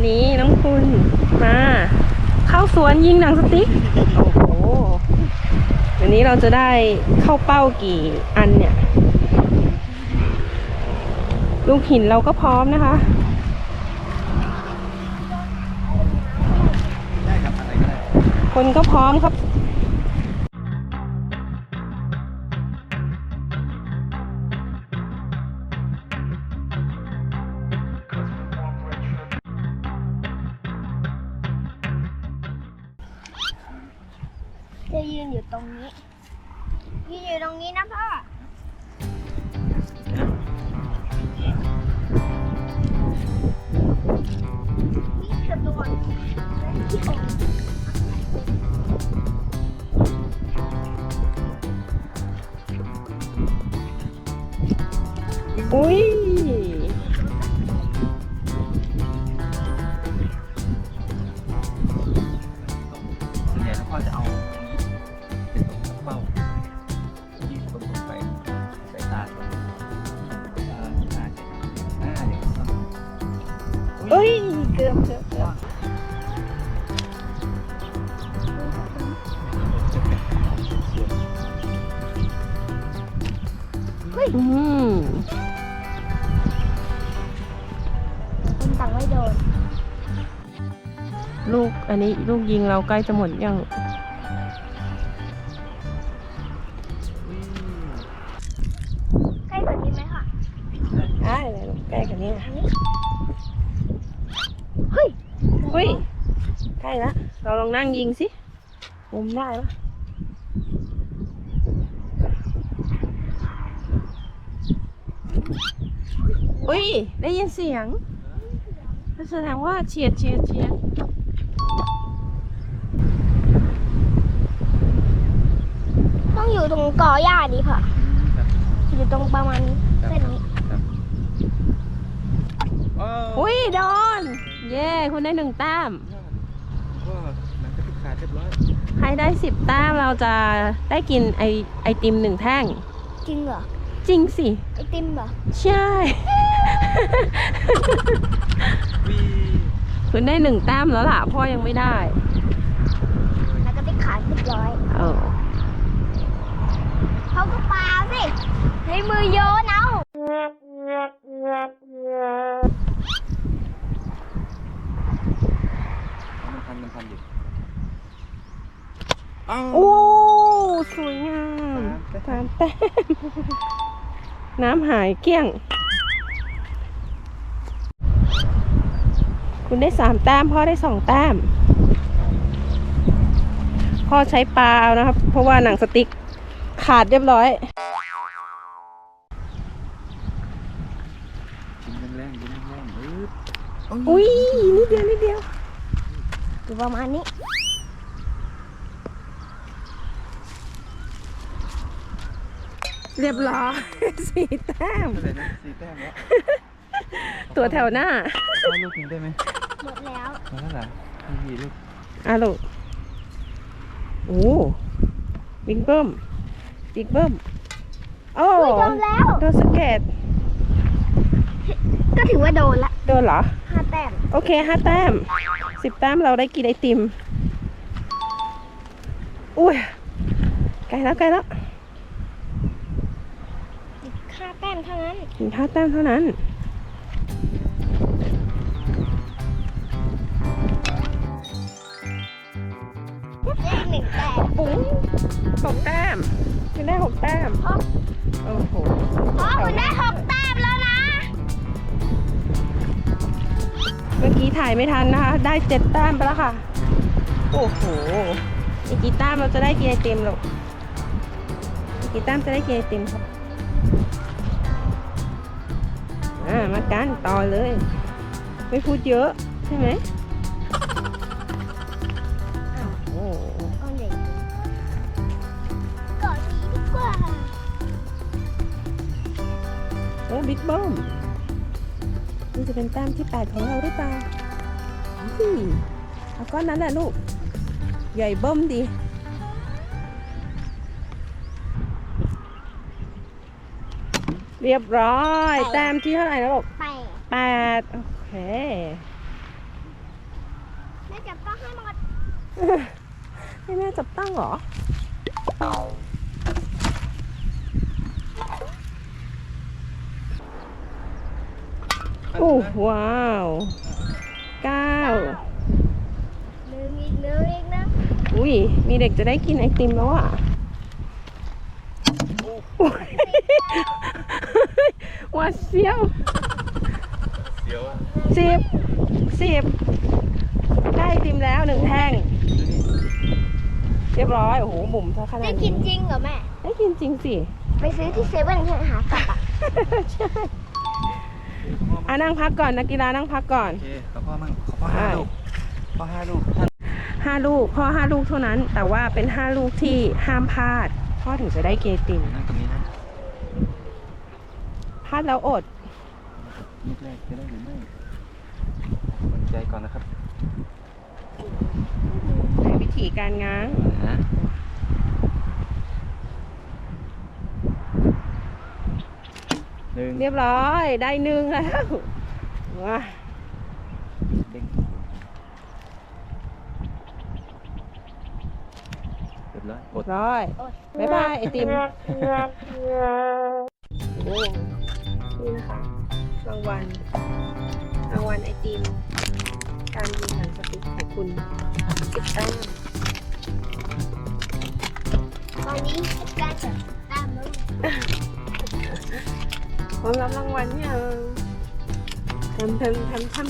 วันนี้น้องคุณมาเข้าสวนยิงหนังสติ๊กโอ้โหวันนี้เราจะได้เข้าเป้ากี่อันเนี่ย ลูกหินเราก็พร้อมนะคะคนก็พร้อมครับ ยืนอยู่ตรงนี้ยืนอยู่ตรงนี้นะพ่อนี่คือตัวที่ผมอุ้ย อ้ยเกือบเกือบเกือบอืมคุณตังไม่โดน ลูกอันนี้ลูกยิงเราใกล้จะหมดยัง ใกล้กว่านี้ไหมคะได้เลยลูกใกล้กันนี้อันนี้ เฮ้ยอุ้ยใกล้ละเราลองนั่งยิงสิมุมได้ปะอุ้ย ได้ยินเสียงแสดงว่าเฉียดเฉียดเฉียดต้องอยู่ตรงกอหญ้านี้ค่ะ อยู่ตรงประมาณเส้นนี้ อุ้ยโดน เย้คุณได้หนึ่งแต้ม ก็หลังจากที่ขาดเรียบร้อยใครได้สิบแต้มเราจะได้กินไอไอติมหนึ่งแท่ง จริงเหรอ จริงสิ ไอติมเหรอ ใช่ วีคุณได้หนึ่งแต้มแล้วล่ะพ่อยังไม่ได้แล้วก็ได้ขายเรียบร้อย เออ เขาก็ปาสิ ให้มือโยันพันมันพันอยู่อ้าวโอ้สวยงามสามแต้มน้ำหายเกลี้ยง คุณได้สามแต้มพ่อได้สองแต้ม พ่อใช้ปลาเอานะครับ เพราะว่าหนังสติ๊กขาดเรียบร้อยยิงแรงๆยิงแรงๆปึ๊บอุ้ยนิดเดียวนิดเดียว อยู่ประมาณนี้ เรียบร้อย สี่แต้ม เท่าไหร่นะสี่แต้มแล้วตัวแถวหน้า เอาลูกหนึ่งได้ไหมหมดแล้ว มาแล้วเหรอมีลูกอะลูกโอ้บิ๊กเบิ้มบิ๊กเบิ้ม โอ้อุ้ยโดนแล้ว โดนสะเก็ตก็ถือว่าโดนละโดนเหรอ ห้าแต้มโอเคห้าแต้ม สิบแต้มเราได้กินไอติม อุ้ยใกล้แล้วใกล้แล้วอีกห้าแต้มเท่านั้นถึงห้าแต้มเท่านั้นได้หนึ่งแต้มปุ้งหกแต้มคุณได้หกแต้มพ่อโอ้ ถ่ายไม่ทันนะคะ ได้เจ็ดแต้มไปแล้วค่ะ โอ้โห อีกกี่แต้มเราจะได้กินไอติมหรอกอีกกี่แต้มจะได้กินไอติมครับอ่ามากันต่อเลย ไม่พูดเยอะใช่ไหมอ้าวโอ้โหก้อนใหญ่ก่อนนี้ดีกว่าโอ้บิ๊กบิ้มนี่จะเป็นแต้มที่แปดของเราหรือเปล่า เอาก้อนนั้นแหละลูก ใหญ่เบิ้มดี เรียบร้อย แต้มที่เท่าไหร่แล้วลูกแปดแปดโอเคแม่จับต้องให้หมดให้แม่จับตั้งเหรอโอ้ว้าว เก้าหนึ่งอีกหนึ่งอีกนะอุ้ย มีเด็กจะได้กินไอติมแล้วอะหวัดเสียวเสียวอะสิบสิบได้ไอติมแล้วหนึ่งแท่ง เรียบร้อย โอ้โหหมุมซะขนาได้ดกินี้นจริงเหรอแม่ ได้กินจริงสิ ไปซื้อที่เซเว่นใช่ไหมหาสับอะใช่ อะนั่งพักก่อนนักกีฬานั่งพักก่อน โอเคขอพ่อมั่งขอพ่อห้าลูกพ่อห้าลูกท่านห้าลูกพ่อห้าลูกเท่านั้น แต่ว่าเป็นห้าลูกที่ห้ามพลาด พ่อถึงจะได้เกยรติมนั่งตรงนี้นะพลาดแล้วอดลูกแรกจะได้หรือไม่สนใจก่อนนะครับในวิธีการง้าง นะหนึ่ง เรียบร้อยได้หนึ่งแล้วว้าเด้งเรียบร้อยกดร้อยบ๊ายบายไอติมโอ้นี่นะคะรางวัลรางวัลไอติม การยิงหนังสติ๊กของคุณสิบแต้มตอนนี้การจัดตามแล้ว พรามรับรางวัลยังทำทำทำทำ